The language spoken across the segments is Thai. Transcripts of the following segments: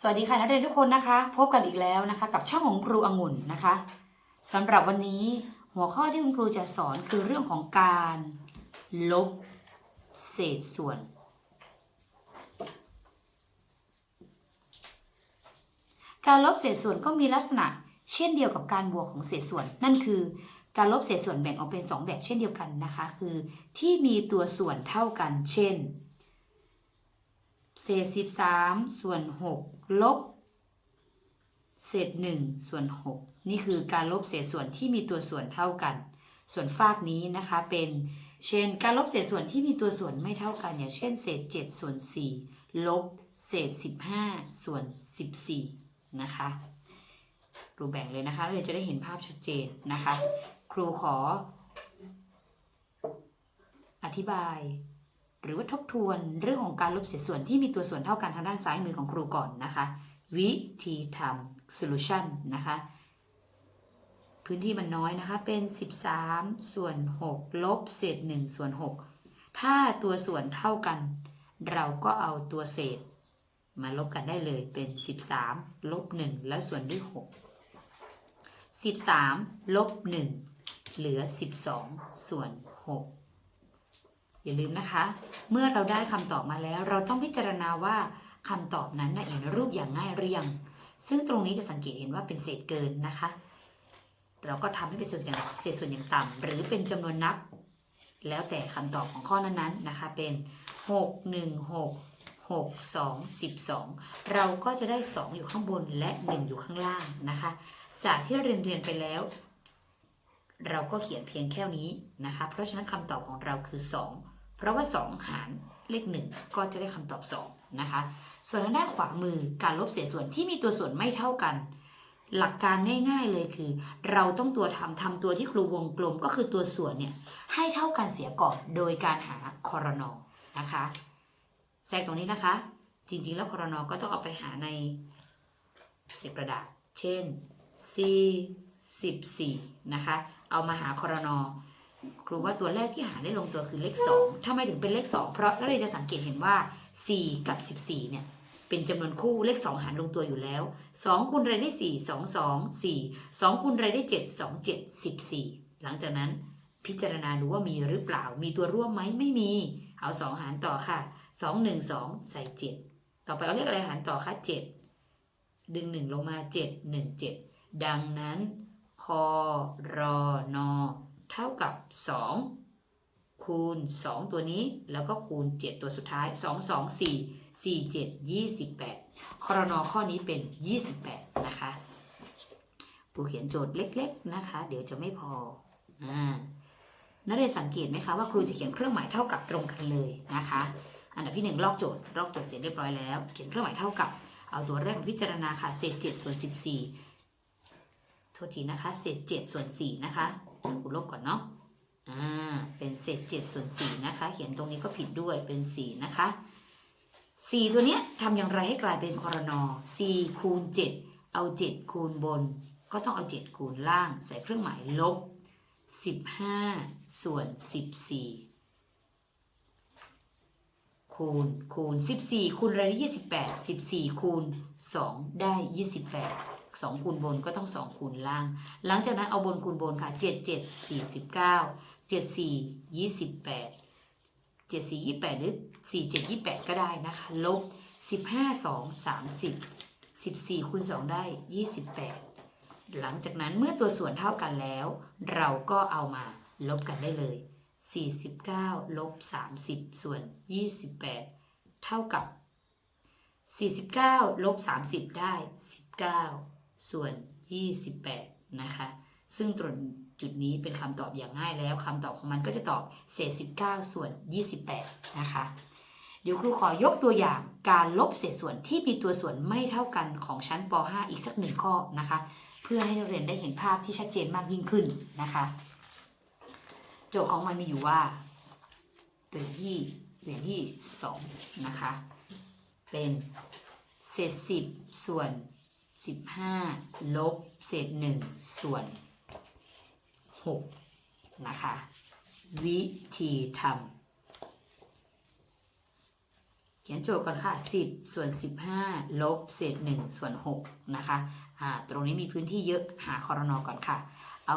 สวัสดีค่ะนักเรียนทุกคนนะคะ พบกันอีกแล้วนะคะ กับช่องของครูองุ่นนะคะสำหรับวันนี้หัวข้อที่คุณครูจะสอนคือเรื่องของการลบเศษส่วน การลบเศษส่วนก็มีลักษณะ เช่นเดียวกับการบวกของเศษส่วน นั่นคือการลบเศษส่วนแบ่งออกเป็น 2 แบบเช่นเดียวกันนะคะ คือที่มีตัวส่วนเท่ากัน เช่น เศษ 13 ส่วน 6 ลบ เศษ 1 ส่วน 6 นี่คือการลบเศษส่วนที่มีตัวส่วนเท่ากัน ส่วนฝากนี้นะคะเป็นเช่น การลบเศษส่วนที่มีตัวส่วนไม่เท่ากันอย่างเช่น เศษ 7 ส่วน 4 ลบ เศษ 15 ส่วน 14 นะคะ ครูแบ่งเลยนะคะเราจะได้เห็นภาพชัดเจนนะคะ ครูขอ อธิบาย หรือว่าทบทวนเรื่องของการลบเศษส่วนที่มีตัวส่วนเท่ากันทางด้านซ้ายมือของครูก่อนนะคะ วิธีทำ solution นะคะ พื้นที่มันน้อยนะคะ เป็น 13 ส่วน 6 ลบเศษ 1 ส่วน 6 ถ้าตัวส่วนเท่ากัน เราก็เอาตัวเศษ มาลบกันได้เลยเป็น 13 ลบ 1 แล้วส่วนด้วย 6 13 ลบ 1 เหลือ 12 ส่วน 6 อย่าลืมนะคะ เมื่อเราได้คำตอบมาแล้ว เราต้องพิจารณาว่าคำตอบนั้นนะอยู่ในรูปอย่างง่ายหรือยังซึ่งตรงนี้จะสังเกตเห็นว่าเป็นเศษเกินนะคะ เราก็ทำให้เป็นส่วนอย่างเศษส่วนอย่างต่ำหรือเป็นจำนวนนับ แล้วแต่คำตอบของข้อนั้นๆนะคะ เป็น 6 1 6 6 2 12 เราก็จะได้ 2 อยู่ข้างบนและ 1 อยู่ข้างล่างนะคะ จากที่เรียนเรียนไปแล้ว เราก็เขียนเพียงแค่นี้นะคะ เพราะฉะนั้นคำตอบของเราคือ 2 เพราะว่า 2 หารเลข 1 ก็จะได้คำตอบ 2 นะคะ ส่วนทางด้านขวามือการลบเศษส่วนที่มีตัวส่วนไม่เท่ากัน หลักการง่ายๆเลยคือ เราต้องตัวทำทำตัวที่ครูวงกลมก็คือตัวส่วนเนี่ยให้เท่ากันเสียก่อนโดยการหาคอรนอนะคะแทรกตรงนี้นะคะ จริงๆ แล้วคอรนอก็ต้องเอาไปหาในเศษกระดาษ เช่น C 14นะคะ เอามาหาคอรนอครูว่าตัวแรกที่หาได้ลงตัวคือเลข2ทำไมถึงเป็นเลข 2 เพราะเราเลยจะสังเกตเห็นว่า 4 กับ 14 เนี่ย เป็นจำนวนคู่เลข 2 หารลงตัวอยู่แล้ว 2 คูณอะไรได้ 4 2 2 4 2คูณอะไรได้ 7 2 7 14 หลังจากนั้นพิจารณาดูว่ามีหรือเปล่า มีตัวร่วมไหมไม่มี เอา 2 หารต่อค่ะ 2 1 2 ใส่ 7 ต่อไปเอาเลขอะไรหารต่อคะ 7 ดึง 1 ลงมา 7 1 7 ดังนั้นคอรอนอเท่ากับ 2 คูณ 2 ตัวนี้ แล้วก็คูณ 7 ตัวสุดท้าย 2 2 4 4 7 28คอรนอข้อนี้เป็น 28 นะคะปูเขียนโจทย์เล็ก ๆ นะคะ เดี๋ยวจะไม่พออ่านักเรียนสังเกตไหมคะว่าครูจะเขียนเครื่องหมายเท่ากับตรงกันเลยนะคะ อันดับที่1ลอกโจทย์ลอกโจทย์เสร็จเรียบร้อยแล้ว เขียนเครื่องหมายเท่ากับ เอาตัวแรกมาพิจารณาค่ะเศษ7ส่วน14 โทษทีนะคะ เศษ7ส่วน4นะคะกูลบก่อนเนาะอ่าเป็นเศษ7ส่วน4นะคะ เขียนตรงนี้ก็ผิดด้วยเป็น4นะคะ4ตัวเนี้ยทำอย่างไรให้กลายเป็นคอรนอ4คูณ7เอา7คูณบน ก็ต้องเอา7คูณล่าง ใส่เครื่องหมายลบ15ส่วน14คูณคูณ14คูณอะไรได้28 14คูณ2ได้ สองคูณบนก็ต้องสองคูณล่าง หลังจากนั้นเอาบนคูณบนค่ะเจ็ดเจ็ดสี่สิบเก้าเจ็ดสี่ยี่สิบแปดเจ็ดสี่ยี่แปดหรือสี่เจ็ดยี่แปดก็ได้นะคะ ลบสิบห้าสองสามสิบสิบสี่คูณสองได้ยี่สิบแปดหลังจากนั้นเมื่อตัวส่วนเท่ากันแล้ว เราก็เอามาลบกันได้เลย 49 ลบ 30 ส่วน 28 เท่ากับ 49 ลบ 30 ได้ 19 ส่วน 28 นะคะ ซึ่งตรงจุดนี้เป็นคำตอบอย่างง่ายแล้วคำตอบของมันก็จะตอบเศษ 19 ส่วน 28 นะคะ เดี๋ยวครูขอยกตัวอย่างการลบเศษส่วนที่มีตัวส่วนไม่เท่ากันของชั้นป .5 อีกสักหนึ่งข้อนะคะ เพื่อให้นักเรียนได้เห็นภาพที่ชัดเจนมากยิ่งขึ้นนะคะ โจทย์ของมันมีอยู่ว่าตัวอย่าที่ตัวอย่าที่สองนะคะ เป็นเศษสิบส่วน สิบห้าลบเศษหนึ่งส่วนหกนะคะ วิธีทำเขียนโจทย์ก่อนค่ะ 10 ส่วน 15 ลบเศษ 1 ส่วน 6 นะคะอ่าตรงนี้มีพื้นที่เยอะหาคอรนอก่อนค่ะ เอา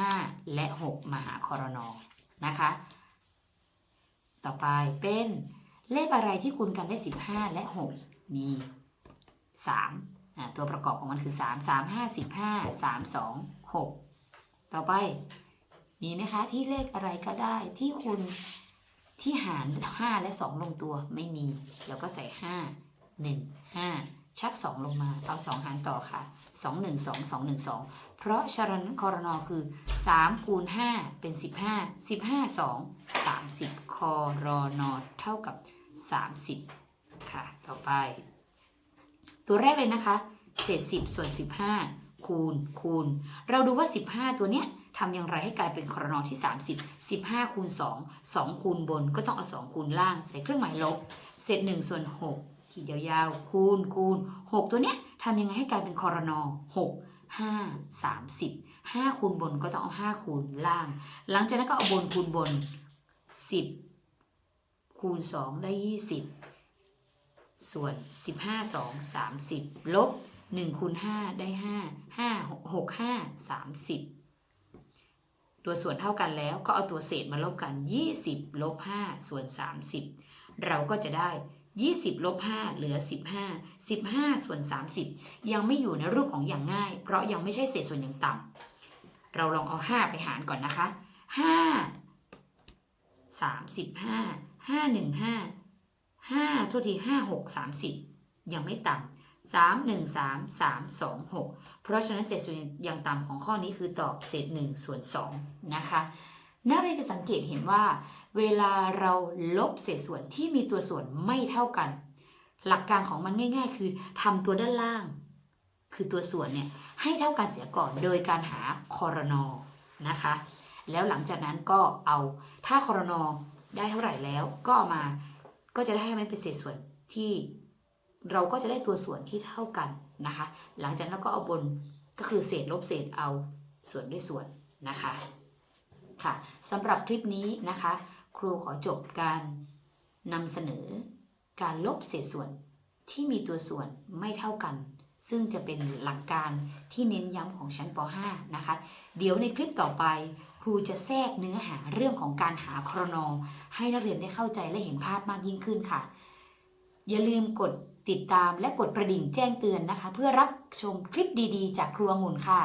15 และ 6 มาหาคอรนอนะคะ ต่อไปเป็นเลขอะไรที่คูณกันได้ 15 และ 6 มี 3 ตัวประกอบของมันคือ 3 3 5 15 3 2 6 ต่อไปมีไหมคะที่เลขอะไรก็ได้ที่คุณที่หาร 5 และ 2 ลงตัวไม่มี เราก็ใส่ 5 1 5 ชัก 2 ลงมา เอา 2 หารต่อค่ะ 2 1 2 2 1 2 เพราะชรนคอรนอคือ 3 คูณ 5 เป็น 15 15 2 30 คอรนอเท่ากับ 30 ค่ะ ต่อไป ตัวแรกเลยนะคะ เศษ 10 ส่วน 15 คูณคูณ เราดูว่า 15 ตัวเนี้ยทำอย่างไรให้กลายเป็นครนอที่ 30 15 คูณ 2 2 คูณบนก็ต้องเอา 2 คูณล่างใส่เครื่องหมายลบ เศษ 1 ส่วน 6 ขีดยาวๆ คูณคูณ 6 ตัวเนี้ยทำยังไงให้กลายเป็นครนอ6 5 30 5 คูณบนก็ต้องเอา 5 คูณล่าง หลังจากนั้นก็เอาบนคูณบน 10 คูณ 2 ได้ 20 ส่วน 15 2 30 ลบ1คูณ5ได้ 5 5 6 5 30 ตัวส่วนเท่ากันแล้วก็เอาตัวเศษมาลบกัน 20 ลบ 5 ส่วน 30 เราก็จะได้ 20 ลบ 5 เหลือ 15 15 ส่วน 30 ยังไม่อยู่ในรูปของอย่างง่าย เพราะยังไม่ใช่เศษส่วนอย่างต่ำเราลองเอา 5 ไปหารก่อนนะคะ 5 35 5 1 5 5ทุกที5 6 30ยังไม่ต่ำ3 1 3 3 2 6เพราะฉะนั้นเศษส่วนอย่างต่ำของข้อนี้คือตอบเศษ1ส่วน2นะคะนักเรียนจะสังเกตเห็นว่า เวลาเราลบเศษส่วนที่มีตัวส่วนไม่เท่ากัน หลักการของมันง่าย ๆ คือทำตัวด้านล่าง คือตัวส่วนเนี่ยให้เท่ากันเสียก่อนโดยการหาคอรนอนะคะแล้วหลังจากนั้นก็เอาถ้าคอรนอได้เท่าไหร่แล้วก็มา ก็จะได้ให้มันเป็นเศษส่วนที่เราก็จะได้ตัวส่วนที่เท่ากันนะคะ หลังจากนั้นก็เอาบนก็คือเศษลบเศษเอาส่วนด้วยส่วนนะคะค่ะสำหรับคลิปนี้นะคะ ครูขอจบการนำเสนอการลบเศษส่วนที่มีตัวส่วนไม่เท่ากัน ซึ่งจะเป็นหลักการที่เน้นย้ำของชั้นป .5 นะคะ เดี๋ยวในคลิปต่อไป ครูจะแทรกเนื้อหาเรื่องของการหาครนอให้นักเรียนได้เข้าใจและเห็นภาพมากยิ่งขึ้นค่ะ อย่าลืมกดติดตามและกดกระดิ่งแจ้งเตือนนะคะ เพื่อรับชมคลิปดีๆ จากครูองุ่นค่ะ